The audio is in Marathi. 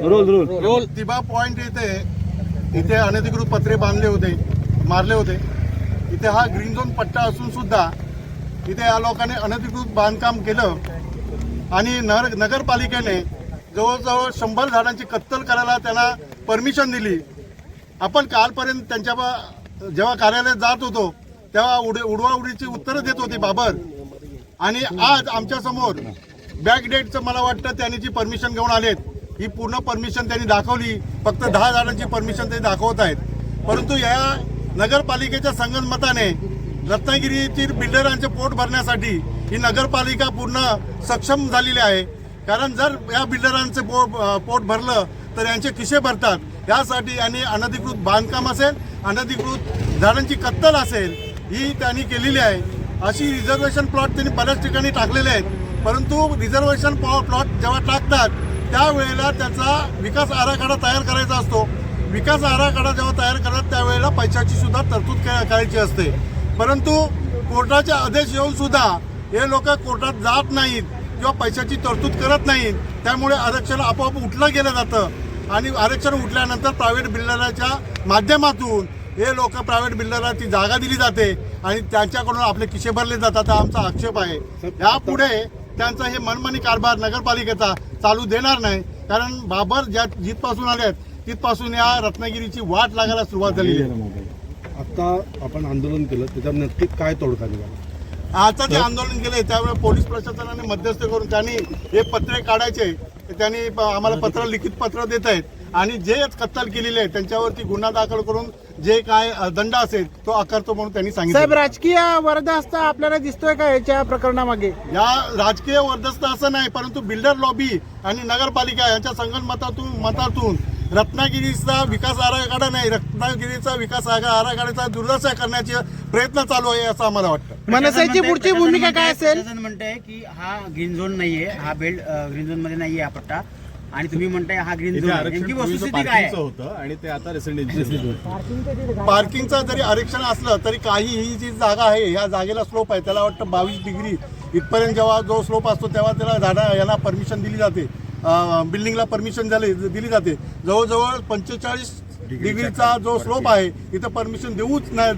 Roll roll. रोल. तिबा पॉइंट इथे इथे अनधिकृत पत्रे बांधले होते मारले होते. इथे हा ग्रीन झोन पट्टा असून सुद्धा इथे या लोकांनी अनधिकृत बांधकाम केलं. आणि नगर नगरपालिकेने जवळजवळ शंभर झाडांची कत्तल करायला त्यांना परमिशन दिली. आपण कालपर्यंत त्यांच्या जेव्हा कार्यालयात जात होतो तेव्हा उड उडवाउडीची उत्तरं देत होती बाबर. आणि आज आमच्यासमोर बॅक डेटचं मला वाटतं त्यांनी जी परमिशन घेऊन आलेत ही पूर्ण परमिशन त्यांनी दाखवली. फक्त दहा झाडांची परमिशन ते दाखवत आहेत. परंतु या नगरपालिकेच्या संगनमताने रत्नागिरीतील बिल्डरांचे पोट भरण्यासाठी ही नगरपालिका पूर्ण सक्षम झालेली आहे. कारण जर या बिल्डरांचे पो पोट भरलं तर यांचे किसे भरतात. यासाठी यांनी अनधिकृत बांधकाम असेल अनधिकृत झाडांची कत्तल असेल ही त्यांनी केलेली आहे. अशी रिझर्वेशन प्लॉट त्यांनी बऱ्याच ठिकाणी टाकलेले आहेत. परंतु रिझर्वेशन प्लॉट जेव्हा टाकतात त्यावेळेला त्याचा विकास आराखडा तयार करायचा असतो. विकास आराखडा जेव्हा तयार करतात त्यावेळेला पैशाची सुद्धा तरतूद क- करायची असते. परंतु कोर्टाचे आदेश येऊन सुद्धा हे लोक कोर्टात जात नाहीत किंवा पैशाची तरतूद करत नाहीत. त्यामुळे आरक्षण आपोआप उठलं गेलं जातं. आणि आरक्षण उठल्यानंतर प्रायव्हेट बिल्डराच्या माध्यमातून हे लोक प्रायव्हेट बिल्डरला ती जागा दिली जाते आणि त्यांच्याकडून आपले किशे भरले जातात. हा आमचा आक्षेप आहे. यापुढे त्यांचा हे मनमानी कारभार नगरपालिकेचा चालू देणार नाही. कारण बाबर ज्या जिथपासून आले आहेत तिथपासून या रत्नागिरीची वाट लागायला सुरुवात झालेली आहे. आता आपण आंदोलन केलं त्याच्यावर नक्की काय तोडगा निघाला? आता जे आंदोलन केले त्यावेळेस पोलीस प्रशासनाने मध्यस्थ करून त्यांनी हे पत्रे काढायचे. त्यांनी आम्हाला पत्र लिखित पत्र देत आहेत. आणि जे कत्तल केलेले आहेत त्यांच्यावरती गुन्हा दाखल करून जे काय दंड असेल तो आकारतो म्हणून त्यांनी साहेब सांगितलं राजकीय वरदहस्त आपल्याला दिसतोय का याच्या प्रकरणामागे? या राजकीय वर्दस्त असं नाही परंतु बिल्डर लॉबी आणि नगरपालिका यांच्या संगणमतातून मतातून रत्नागिरीचा विकास आराखडा नाही रत्नागिरीचा विकास आरा- आराखड्याचा दुर्दशा करण्याचे प्रयत्न चालू आहे असं आम्हाला वाटतं. मनसेची पुढची भूमिका काय असेल? म्हणताय की हा ग्रीन झोन नाहीये हा बेल्ट ग्रीन झोनमध्ये नाहीये हा पट्टा. आणि तुम्ही म्हणताय हा ग्रीन झोन आहे. नेमकी वस्तुस्थिती काय आहे? होतं आणि ते आता रेसिडेन्शियल पार्किंगचं जरी आरक्षण असलं तरी काही ही जी जागा आहे या जागेला स्लोप आहे. त्याला वाटतं बावीस डिग्री इथपर्यंत जेव्हा जो स्लोप असतो तेव्हा त्याला झाडा याला परमिशन दिली जाते. बिल्डिंगला परमिशन झाली दिली जाते. जवळजवळ पंचेचाळीस डिग्रीचा जो स्लोप आहे इथं परमिशन देऊच नाही.